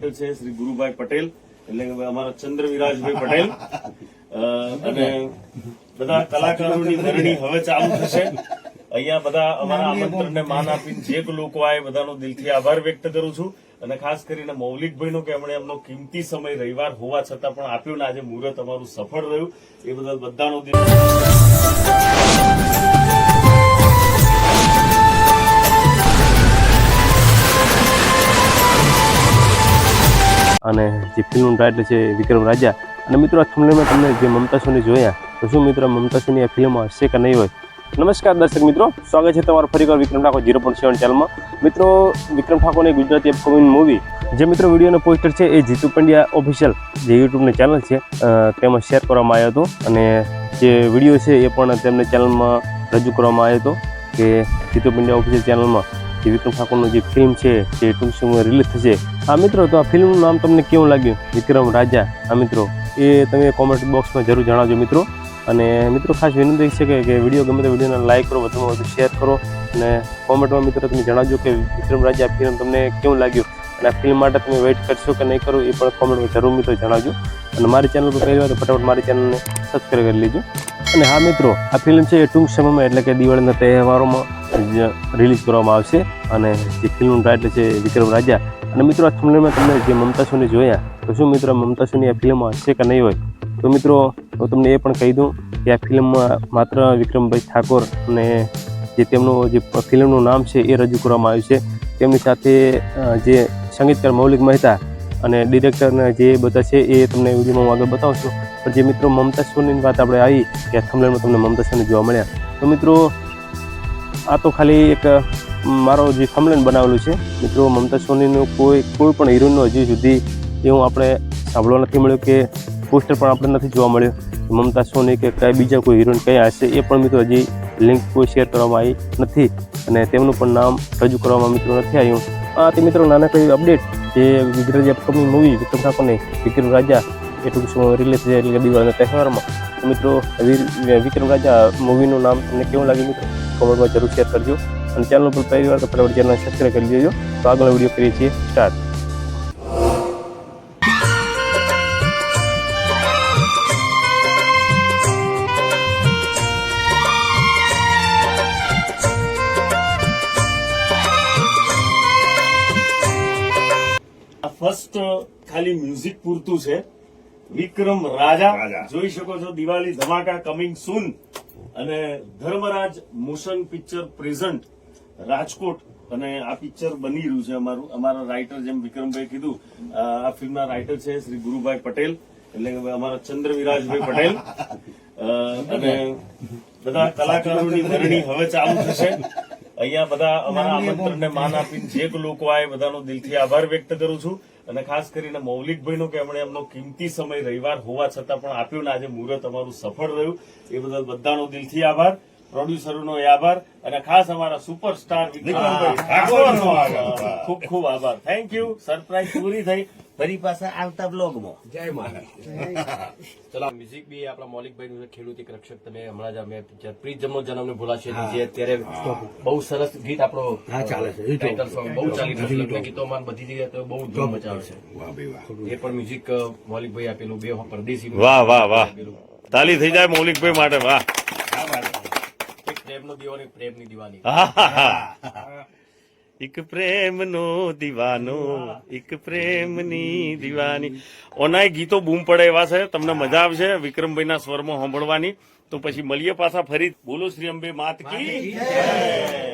Writer છે શ્રી ગુરુભાઈ પટેલ એટલે કે અમારા ચંદ્ર વિરાજભાઈ પટેલ અને બધા કલાકારોની ધરણી હવે ચાલુ થશે. અહીંયા બધા અમારા આમંત્રણને માન આપીને જે લોકો આવે બધાનો દિલથી આભાર વ્યક્ત કરું છું. અને ખાસ કરીને મૌલિકભાઈનો કે એમણે એમનો કિંમતી સમય રવિવાર હોવા છતાં પણ આપ્યો ને આજે મુહૂર્ત અમારું સફળ રહ્યું. એ બદલ બધાનો દિલ અને જે ફિલ્મનું ટાઇટલ છે વિક્રમ રાજા. અને મિત્રો, આ થંબનેલમાં તમને જે મમતા સોની જોયા, તો શું મિત્રો, મમતા સોની આ ફિલ્મ હશે કે નહીં હોય? નમસ્કાર દર્શક મિત્રો, સ્વાગત છે તમારું ફરીવાર Vikram Thakor zero point seven ચેનલમાં મિત્રો, વિક્રમ ઠાકોરની ગુજરાતી અપકમિંગ મૂવી જે મિત્રો વિડીયોનો પોસ્ટર છે એ જીતુ પંડ્યા ઓફિશિયલ જે યુટ્યુબની ચેનલ છે તેમાં શેર કરવામાં આવ્યો હતો. અને જે વીડિયો છે એ પણ તેમને ચેનલમાં રજૂ કરવામાં આવ્યો હતો કે જીતુ પંડ્યા ઓફિશિયલ ચેનલમાં જે વિક્રમ ઠાકોરનું જે ફિલ્મ છે, જે ટૂંક સમયમાં રિલીઝ થશે. આ મિત્રો, તો આ ફિલ્મનું નામ તમને કેવું લાગ્યું? વિક્રમ રાજા. આ મિત્રો, એ તમે કોમેન્ટ બોક્સમાં જરૂર જણાવજો મિત્રો. અને મિત્રો, ખાસ વિનંતી છે કે વીડિયો ગમે તો વિડીયોને લાઇક કરો, વધુમાં વધુ શેર કરો. અને કોમેન્ટમાં મિત્રો તમે જણાવજો કે વિક્રમ રાજા આ ફિલ્મ તમને કેવું લાગ્યું? અને આ ફિલ્મ માટે તમે વેઇટ કરશો કે નહીં કરો, એ પણ કોમેન્ટમાં જરૂર મિત્રો જણાવજો. અને મારી ચેનલ પર પહેલી વાર તો ફટાફટ મારી ચેનલને સબસ્ક્રાઈબ કરી લેજો. અને હા મિત્રો, આ ફિલ્મ છે એ ટૂંક સમયમાં, એટલે કે દિવાળીના તહેવારોમાં રિલીઝ કરવામાં આવશે. અને જે ફિલ્મનું ટાઇટલ છે વિક્રમ રાજા. અને મિત્રો, આ ફિલ્મમાં તમને જે મમતા સોની જોયા, તો શું મિત્રો, મમતા સોની આ ફિલ્મ હશે કે નહીં હોય? તો મિત્રો, હું તમને એ પણ કહી દઉં કે આ ફિલ્મમાં માત્ર વિક્રમભાઈ ઠાકોર અને જે તેમનું જે ફિલ્મનું નામ છે એ રજૂ કરવામાં આવ્યું છે. તેમની સાથે જે સંગીતકાર મૌલિક મહેતા અને ડિરેક્ટરના જે બધા છે એ તમને વિડીયોમાં આગળ બતાવું છું પણ જે મિત્રો મમતા સોનીની વાત આપણે આવી કે આ તમને મમતા સોની જોવા મળ્યા, તો મિત્રો આ તો ખાલી એક મારો જે થંબનેલ બનાવેલું છે. મિત્રો મમતા સોનીનું કોઈ કોઈ પણ હિરોઈનનો હજી સુધી એવું આપણે સાંભળવા નથી મળ્યું કે પોસ્ટર પણ આપણે નથી જોવા મળ્યું મમતા સોની કે કઈ બીજા કોઈ હિરોઈન કયા હશે એ પણ મિત્રો હજી લિંક કોઈ શેર કરવામાં આવી નથી અને તેમનું પણ નામ રજૂ કરવામાં મિત્રો નથી આવ્યું. આ તે મિત્રો નાનકડી અપડેટ જે ગુજરાતી અપકમિંગ મૂવી વિક્રમ ઠાકોરની વિક્રમ રાજા એ ટૂંક રિલીઝ થશે એટલે કે દિવાળીના તહેવારમાં. મિત્રો વિક્રમ રાજા મૂવીનું નામ તમને કેવું લાગ્યું મિત્રો? કોમેન્ટમાં જરૂર શેર કરજો. અને ચેનલ પર પહેલી વાર ફટાફટ ચેનલ સબસ્ક્રાઈબ કરી દેજો. તો આગળ વીડિયો કરીએ છીએ સ્ટાર્ટ ફર્સ્ટ ખાલી મ્યુઝિક પૂરતું છે. વિક્રમ રાજા. જોઈ શકો છો દિવાળી ધમાકા કમિંગ સૂન અને Dharmraj motion picture present Rajkot. અને આ પિક્ચર બની રહ્યું છે અમારું અમારા રાઇટર જેમ વિક્રમભાઈ કીધું આ ફિલ્મના રાઇટર છે શ્રી ગુરુભાઈ પટેલ એટલે કે અમારા ચંદ્ર વિરાજભાઈ પટેલ અને બધા કલાકારોની ધરણી હવે ચાલુ થશે. અહીંયા બધા અમારા આમંત્રણને માન આપીને જે લોકો આવે બધાનો દિલથી આભાર વ્યક્ત કરું છું. અને ખાસ કરીને મૌલિકભાઈનો કે એમણે એમનો કિંમતી સમય રવિવાર હોવા છતાં પણ આપ્યો ને આજે મુહૂર્ત અમારું સફળ રહ્યું. એ બદલ બધાનો દિલથી આભાર. પ્રોડ્યુસરોનો આભાર અને ખાસ અમારા સુપરસ્ટાર વિક્રમભાઈ ઠાકોરનો આભાર. ખૂબ ખૂબ આભાર. થેન્ક યુ સરપ્રાઈઝ પૂરી થઈ. ફરી પાછા આવતા બ્લોગમાં ચલો મ્યુઝિક બી આપણા મૌલિકભાઈ નું ખેડૂત એક રક્ષક. તમે હમણાં જ અમે પ્રીત જમનો જન્મને ભૂલાશે નહીં, જે અત્યારે બહુ સરસ ગીત આપણો ચાલે છે. ટાઇટલ સોંગ બહુ ચાલી રહ્યું છે. ગીતો ગીતોમાં બધી જગ્યાએ તો બહુ ધૂમ મચાવે છે. વાહ ભાઈ વાહ. એ પણ મ્યુઝિક મૌલિકભાઈ આપેલું બે પરદેશી વાહ વાહ વાહ. તાલી થઈ જાય મૌલિકભાઈ માટે વાહ. પ્રેમનો દીવાનો એક પ્રેમની દીવાની. એક પ્રેમનો દીવાનો એક પ્રેમની દીવાની. ઓનાય ગીતો બૂમ પડે એવા છે તમને મજા આવશે વિક્રમભાઈના સ્વરમાં સાંભળવાની. તો પછી મળીએ પાછા ફરી. બોલો શ્રી અંબે માત કી જય.